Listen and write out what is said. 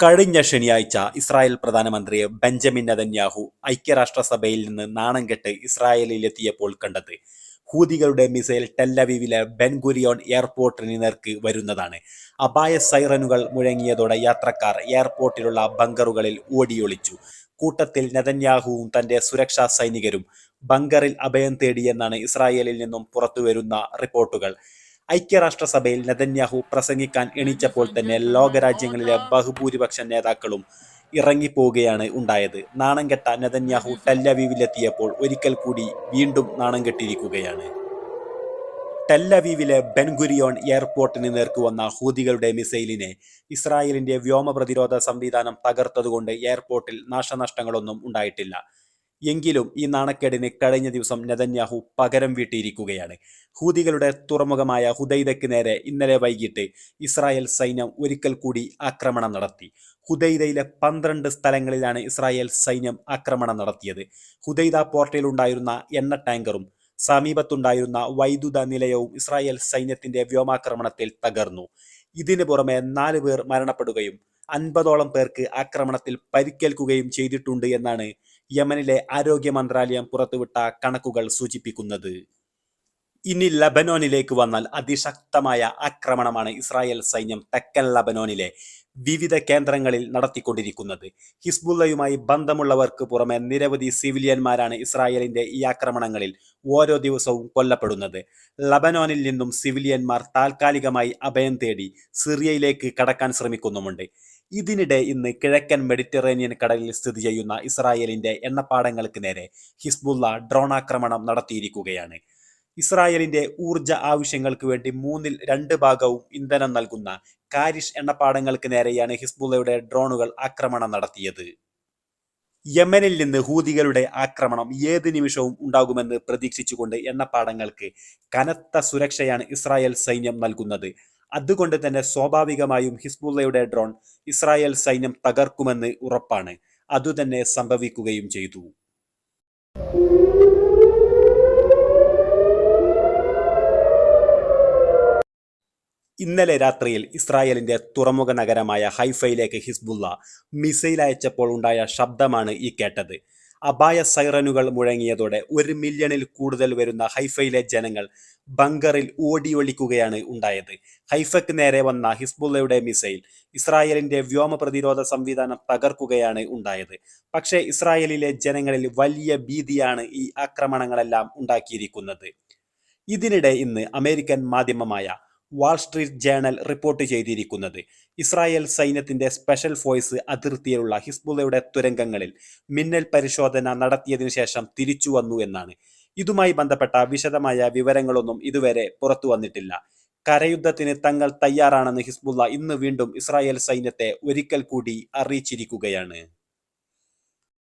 കഴിഞ്ഞ ശനിയാഴ്ച ഇസ്രായേൽ പ്രധാനമന്ത്രി ബെഞ്ചമിൻ നെതന്യാഹു ഐക്യരാഷ്ട്രസഭയിൽ നിന്ന് നാണം കെട്ട് ഇസ്രായേലിലെത്തിയപ്പോൾ കണ്ടത് ഹൂതികളുടെ മിസൈൽ ടെല്ലവീവിലെ ബെൻഗുരിയോൺ എയർപോർട്ടിന് നേർക്ക് വരുന്നതാണ്. അപായ സൈറനുകൾ മുഴങ്ങിയതോടെ യാത്രക്കാർ എയർപോർട്ടിലുള്ള ബങ്കറുകളിൽ ഓടിയൊളിച്ചു. കൂട്ടത്തിൽ നെതന്യാഹുവും തന്റെ സുരക്ഷാ സൈനികരും ബങ്കറിൽ അഭയം തേടിയെന്നാണ് ഇസ്രായേലിൽ നിന്നും പുറത്തുവരുന്ന റിപ്പോർട്ടുകൾ. ഐക്യരാഷ്ട്രസഭയിൽ നെതന്യാഹു പ്രസംഗിക്കാൻ എണീച്ചപ്പോൾ തന്നെ ലോകരാജ്യങ്ങളിലെ ബഹുഭൂരിപക്ഷ നേതാക്കളും ഇറങ്ങിപ്പോവുകയാണ് ഉണ്ടായത്. നാണം കെട്ട നെതന്യാഹു ടെല്ലവീവിലെത്തിയപ്പോൾ ഒരിക്കൽ കൂടി വീണ്ടും നാണം കെട്ടിയിരിക്കുകയാണ് ടെല്ലവീവിലെ ബെൻഗുരിയോൺ എയർപോർട്ടിന് നേർക്കുവന്ന ഹൂതികളുടെ മിസൈലിനെ ഇസ്രായേലിന്റെ വ്യോമ പ്രതിരോധ സംവിധാനം തകർത്തതുകൊണ്ട് എയർപോർട്ടിൽ നാശനഷ്ടങ്ങളൊന്നും ഉണ്ടായിട്ടില്ല. എങ്കിലും ഈ നാണക്കേടിന് കഴിഞ്ഞ ദിവസം നെതന്യാഹു പകരം വീട്ടിയിരിക്കുകയാണ്. ഹൂതികളുടെ തുറമുഖമായ ഹുദൈദയ്ക്ക് നേരെ ഇന്നലെ വൈകിട്ട് ഇസ്രായേൽ സൈന്യം ഒരിക്കൽ കൂടി ആക്രമണം നടത്തി. ഹുദൈദയിലെ പന്ത്രണ്ട് സ്ഥലങ്ങളിലാണ് ഇസ്രായേൽ സൈന്യം ആക്രമണം നടത്തിയത്. ഹുദൈദ പോർട്ടിലുണ്ടായിരുന്ന എണ്ണ ടാങ്കറും സമീപത്തുണ്ടായിരുന്ന വൈദ്യുത നിലയവും ഇസ്രായേൽ സൈന്യത്തിന്റെ വ്യോമാക്രമണത്തിൽ തകർന്നു. ഇതിനു പുറമെ നാല് പേർ മരണപ്പെടുകയും അൻപതോളം പേർക്ക് ആക്രമണത്തിൽ പരിക്കേൽക്കുകയും ചെയ്തിട്ടുണ്ട് എന്നാണ് യമനിലെ ആരോഗ്യ മന്ത്രാലയം പുറത്തുവിട്ട കണക്കുകൾ സൂചിപ്പിക്കുന്നത്. ഇനി ലബനോനിലേക്ക് വന്നാൽ അതിശക്തമായ ആക്രമണമാണ് ഇസ്രായേൽ സൈന്യം തെക്കൻ ലബനോനിലെ വിവിധ കേന്ദ്രങ്ങളിൽ നടത്തിക്കൊണ്ടിരിക്കുന്നത്. ഹിസ്ബുള്ളയുമായി ബന്ധമുള്ളവർക്ക് പുറമെ നിരവധി സിവിലിയന്മാരാണ് ഇസ്രായേലിന്റെ ഈ ആക്രമണങ്ങളിൽ ഓരോ ദിവസവും കൊല്ലപ്പെടുന്നത്. ലബനോനിൽ നിന്നും സിവിലിയന്മാർ താൽക്കാലികമായി അഭയം തേടി സിറിയയിലേക്ക് കടക്കാൻ ശ്രമിക്കുന്നുമുണ്ട്. ഇതിനിടെ ഇന്ന് കിഴക്കൻ മെഡിറ്ററേനിയൻ കടലിൽ സ്ഥിതി ചെയ്യുന്ന ഇസ്രായേലിന്റെ എണ്ണപ്പാടങ്ങൾക്ക് നേരെ ഹിസ്ബുള്ള ഡ്രോൺ ആക്രമണം നടത്തിയിരിക്കുകയാണ്. ഇസ്രായേലിന്റെ ഊർജ ആവശ്യങ്ങൾക്ക് വേണ്ടി മൂന്നിൽ രണ്ട് ഭാഗവും ഇന്ധനം നൽകുന്ന കാരിഷ് എണ്ണപ്പാടങ്ങൾക്ക് നേരെയാണ് ഹിസ്ബുള്ളയുടെ ഡ്രോണുകൾ ആക്രമണം നടത്തിയത്. യമനിൽ നിന്ന് ഹൂതികളുടെ ആക്രമണം ഏത് നിമിഷവും ഉണ്ടാകുമെന്ന് പ്രതീക്ഷിച്ചുകൊണ്ട് എണ്ണപ്പാടങ്ങൾക്ക് കനത്ത സുരക്ഷയാണ് ഇസ്രായേൽ സൈന്യം നൽകുന്നത്. അതുകൊണ്ട് തന്നെ സ്വാഭാവികമായും ഹിസ്ബുള്ളയുടെ ഡ്രോൺ ഇസ്രായേൽ സൈന്യം തകർക്കുമെന്ന് ഉറപ്പാണ്. അതുതന്നെ സംഭവിക്കുകയും ചെയ്തു. ഇന്നലെ രാത്രിയിൽ ഇസ്രായേലിന്റെ തുറമുഖ നഗരമായ ഹൈഫയിലേക്ക് ഹിസ്ബുള്ള മിസൈൽ അയച്ചപ്പോൾ ഉണ്ടായ ശബ്ദമാണ് ഈ കേട്ടത്. അപായ സൈറനുകൾ മുഴങ്ങിയതോടെ ഒരു മില്യണിൽ കൂടുതൽ വരുന്ന ഹൈഫയിലെ ജനങ്ങൾ ബങ്കറിൽ ഓടിയൊളിക്കുകയാണ് ഉണ്ടായത്. ഹൈഫയ്ക്ക് നേരെ വന്ന ഹിസ്ബുള്ളയുടെ മിസൈൽ ഇസ്രായേലിന്റെ വ്യോമ പ്രതിരോധ സംവിധാനം തകർക്കുകയാണ് ഉണ്ടായത്. പക്ഷേ ഇസ്രായേലിലെ ജനങ്ങളിൽ വലിയ ഭീതിയാണ് ഈ ആക്രമണങ്ങളെല്ലാം ഉണ്ടാക്കിയിരിക്കുന്നത്. ഇതിനിടെ ഇന്ന് അമേരിക്കൻ മാധ്യമമായ വാൾ സ്ട്രീറ്റ് ജേണൽ റിപ്പോർട്ട് ചെയ്തിരിക്കുന്നത്. ഇസ്രായേൽ സൈന്യത്തിന്റെ സ്പെഷ്യൽ ഫോഴ്സ് അതിർത്തിയിലുള്ള ഹിസ്ബുള്ളയുടെ തുരങ്കങ്ങളിൽ മിന്നൽ പരിശോധന നടത്തിയതിനു ശേഷം തിരിച്ചു വന്നു എന്നാണ്. ഇതുമായി ബന്ധപ്പെട്ട വിശദമായ വിവരങ്ങളൊന്നും ഇതുവരെ പുറത്തു വന്നിട്ടില്ല. കരയുദ്ധത്തിന് തങ്ങൾ തയ്യാറാണെന്ന് ഹിസ്ബുള്ള ഇന്ന് വീണ്ടും ഇസ്രായേൽ സൈന്യത്തെ ഒരിക്കൽ കൂടി അറിയിച്ചിരിക്കുകയാണ്.